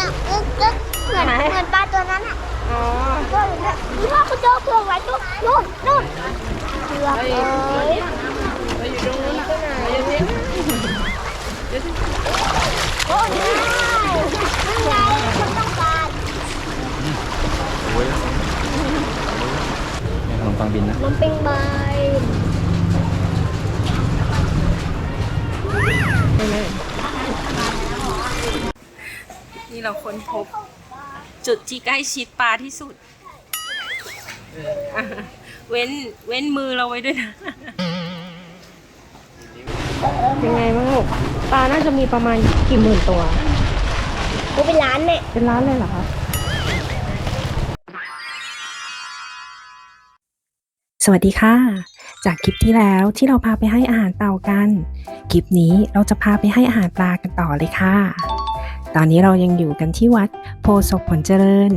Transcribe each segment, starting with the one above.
น่ะกึ๊กกึ๊กเหมือนไหน เหมือนปลาตัวนั้นอะอ๋อก็อยู่เนี่ยมีพ่อคุณโจเผือกไว้ตุ๊กนู่นนู่นเผือกเอ้ยไปอยู่ตรงนู้นน่ะไหนอย่าทิ้งอย่าทิ้งโอ้ยนั่นไงคนต้องการขนมปังบินนะ มันเป็นใบไปเลย นี่เราค้นพบ จุดที่ใกล้ชิดปลาที่สุดอะเว้นเว้นมือเราไว้ด้วยนะเป็นไงบ้างลูกปลาน่าจะมีประมาณกี่หมื่นตัวกูเป็นร้านเนี่ย เป็นล้านเลยเหรอคะ สวัสดีค่ะ จากคลิปที่แล้วที่เราพาไปให้อาหารเต่ากัน คลิปนี้เราจะพาไปให้อาหารปลากันต่อเลยค่ะ ตอนนี้เรายังอยู่กันที่วัดโพศพผลเจริญ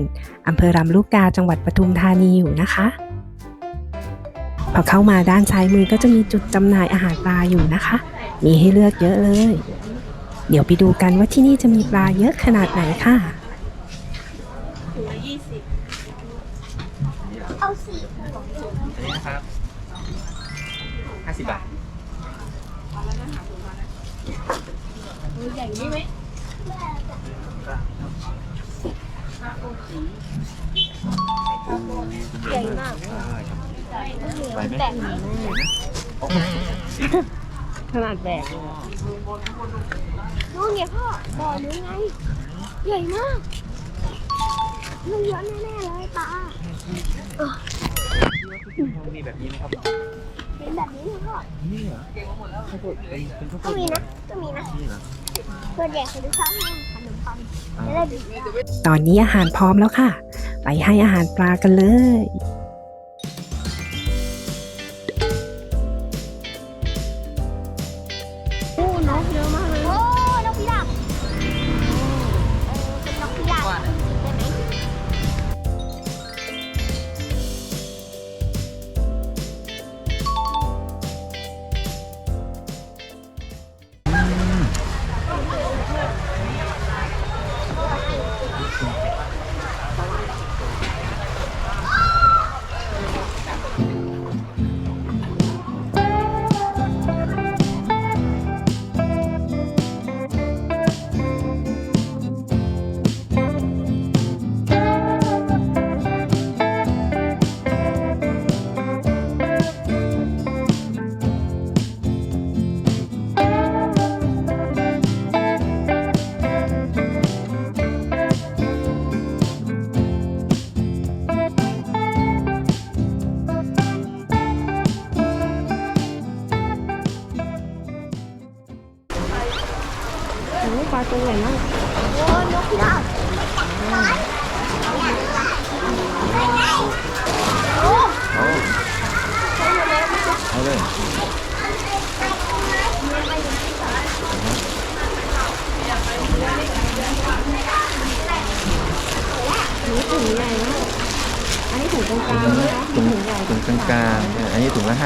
อำเภอรำลูกกาจังหวัดปทุมธานีอยู่นะคะ พอเข้ามาด้านซ้ายมือก็จะมีจุดจำหน่ายอาหารปลาอยู่นะคะ มีให้เลือกเยอะเลย เดี๋ยวไปดูกันว่าที่นี่จะมีปลาเยอะขนาดไหนค่ะถุงละเอาสีอันนี้ครับห้าสิบบาทใหญ่ไหม ใหญ่มากไปไหมแต่ขนาดแบกนู่นไงพ่อบ่อนู้นไง ใหญ่มากนู่นเยอะแน่ๆเลยปลามีแบบนี้ไหมครับ เป็นแบบนี้เลยพ่อนี่เหรอข้าวโพดเป็นเป็นข้าวโพก็ดมีนะก็มีนะนี่เหรอส่วนใหญ่เขาจะชอบให้ขนมปังจะได้ดี ตอนนี้อาหารพร้อมแล้วค่ะ ไปให้อาหารปลากันเลย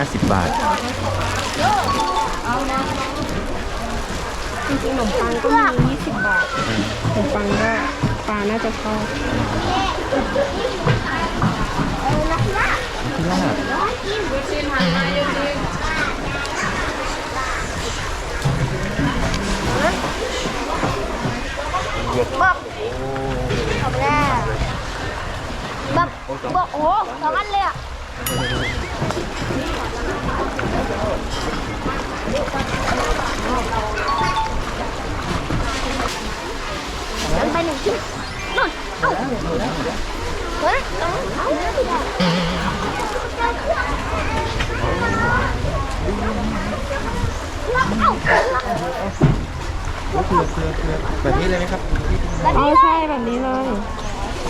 50 บาท จริงๆขนมปังก็มี20 บาทขนมปังก็ปลาน่าจะชอบพิลาบบ๊อบขอบแน่บ๊อบบ๊อบโอ้โหสองอันเลยอะ ยังไปหนึ่งชิ้นนู่นเอ้าเฮ้ยเอาเอาเอาก็คือคือคือแบบนี้เลยไหมครับอ๋อใช่แบบนี้เลย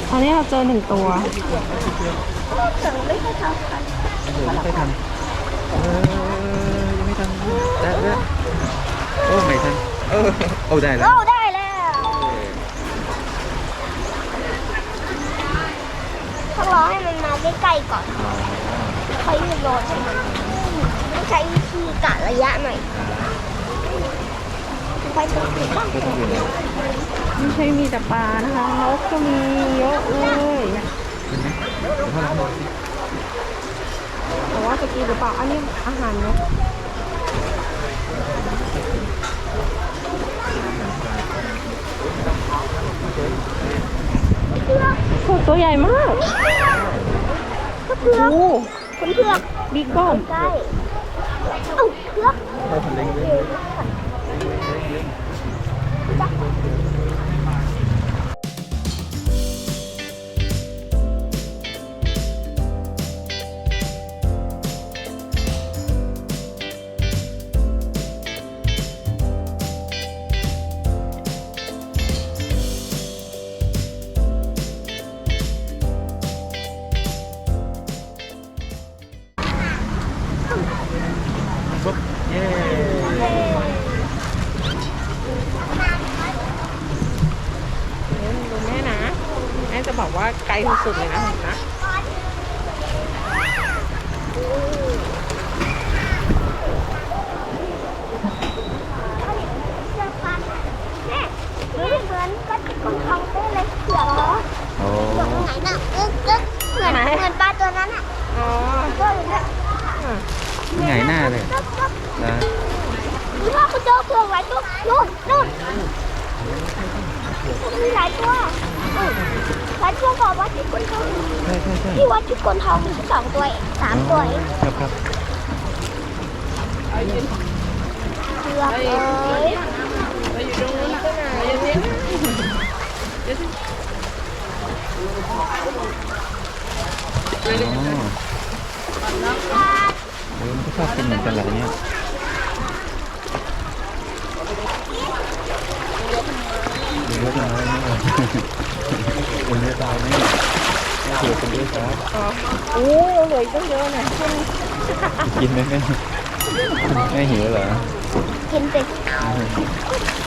ตอนนี้เราเจอหนึ่งตัวถึงไม่ใช่ทำกันเดี๋ยวไม่ค่อยทำเออยังไม่ทำได้แล้ว อ้ไม่ทันเออโอ้ได้แล้ว โอ้ได้แล้วต้องรอให้มันมาใกล้ๆก่อนค่อยโยนให้มันต้องใช้วิธีกะระยะหน่อยไปตรงนี้บ้างก็ต้องอยู่แล้วไม่ใช่มีแต่ปลานะคะนกก็มีเยอะเลยกินไหมเดี๋ยวพ่อลองดูสิแต่ว่าจะกินหรือเปล่าอันนี้อาหารนก โอ้ตัวใหญ่มากก็เพือกโอ้คนเพือกบิ๊กบ้อมใกล้เอ้าเพือก อนปลาตัวนั้นอะอ๋อก็อยู่เนี่ยหงายหน้าเลยก็ก็นะคุณพ่อคุณเจอเผือกหลายตัวนู่นนู่นมีหลายตัว อืมหลายตัวบอกว่าที่คนทองใช่ใช่ใช่ที่วัดที่คนทองมีสองตัวเองสามตัวเองครับครับเผือกเอ้ยเราอยู่ตรงนู้นก็ไหนอย่าเนี้อ๋อเออมันก็ชอบกินเหมือนกันแหละเนี่ยเดี๋ยวจะน้อยนี่เป็น เลือดตายไหมเสือเป็นเลือดครับอ๋อโอ้เหลืออีกตั้งเยอะเนี่ยช่วงกินไหมแม่แม่หิวเหรอกินเป็ดเ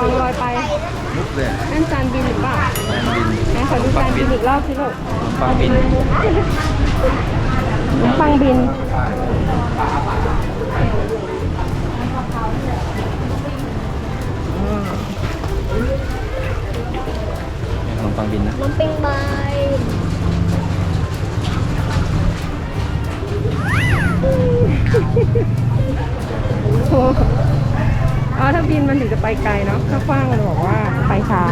ปังลอยไปมุกเลยอะนั่นจานบินหรือเปล่าแมนบินไหนขอดูจานบินอีกรอบสิลูกฟังบินน้ำปังบินขนมปังบินนะน้ำปิงใบโอ้ อ๋อถ้าบินมันถึงจะไปไกลเนาะถ้าคว้างมันบอกว่าไปช้า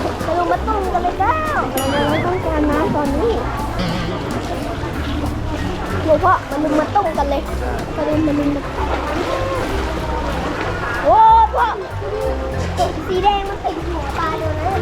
ไปลงมาตุ้มกันเลยเจ้าเราไม่ต้องการน้ำตอนนี้หลวงพ่อมันลงมาตุ้มกันเลยกระเด็มันลงมาโอ้พ่อตุ่มสีแดงมันติดหัวปลาเลยนะ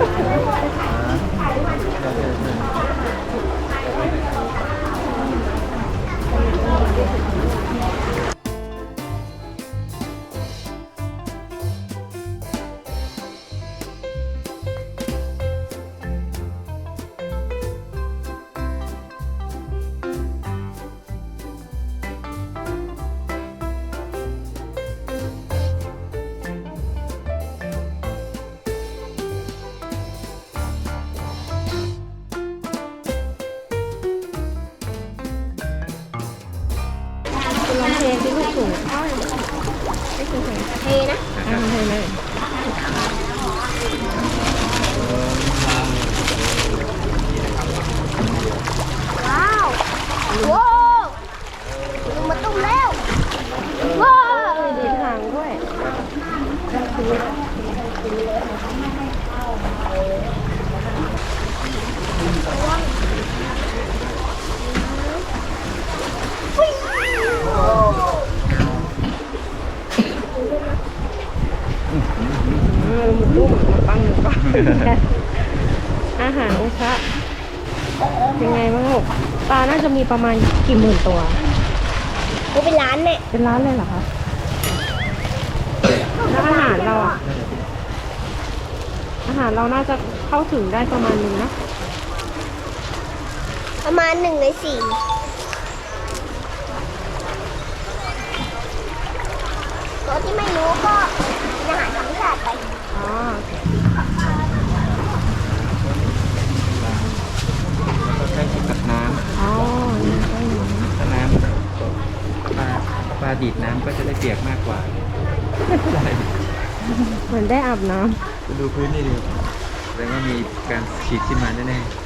เทนะอ่าเทเลยว้าวว้าวดูมาตุ้มแล้วว้าว ดีทางด้วย เออหมูตุ้มมาปังหนึ่งก่ อนอาหารองค์พระเป็นไงบ้างลูกปลาน่าจะมีประมาณกี่หมื่นตัวกูเป็นร้านเนี่ยเป็นร้านเลยเหรอคะแล้วอาหารเราอะอาหารเราน่าจะเข้าถึงได้ประมาณนึงนะประมาณหนึ่งในสี่ตัวที่ไม่รู้ก็กินอาหารธรรมชาติไปอ๋อ ก็ใช้กินกับน้ อ๋อนี่ใช่หมูำถ้าน้ำปลาปลาดีดน้ำก็จะได้เปียกมากกว่าใช่เหมือนได้อาบน้ดูพื้นนี่ดิแสดงว่ามีการฉีดขึ้นมาแน่แ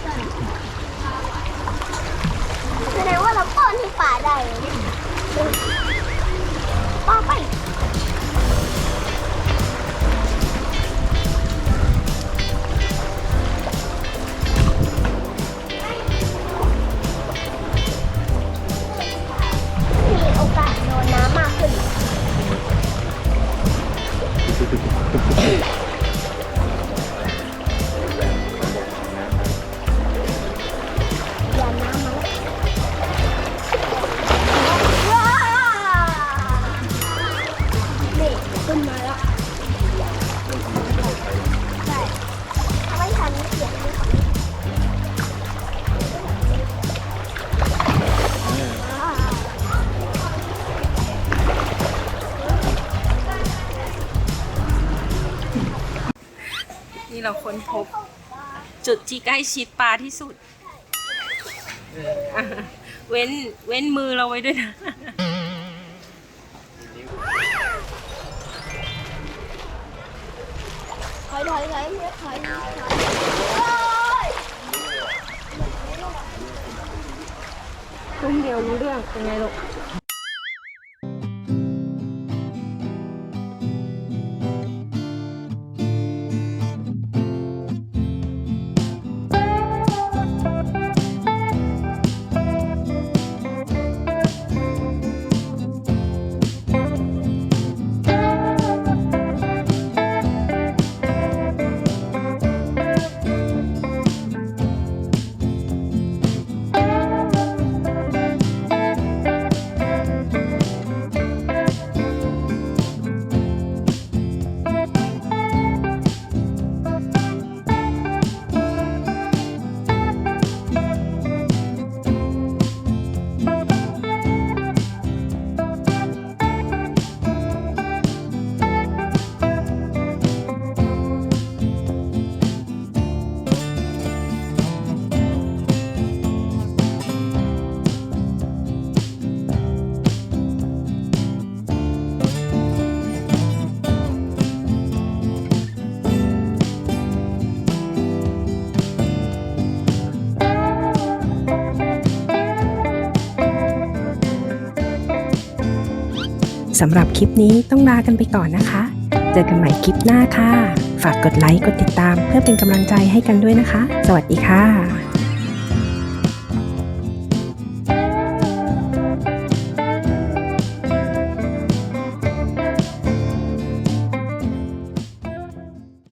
ที่ใกล้ชิดปลาที่สุดอะเว้นเว้นมือเราไว้ด้วยนะ ถอยถอยถอยถอยถอยโอ้ยคุ้มเดียวรู้เรื่องเป็นไงลูก สำหรับคลิปนี้ต้องลากันไปก่อนนะคะ เจอกันใหม่คลิปหน้าค่ะ ฝากกดไลค์ กดติดตามเพื่อเป็นกำลังใจให้กันด้วยนะคะ สวัสดีค่ะ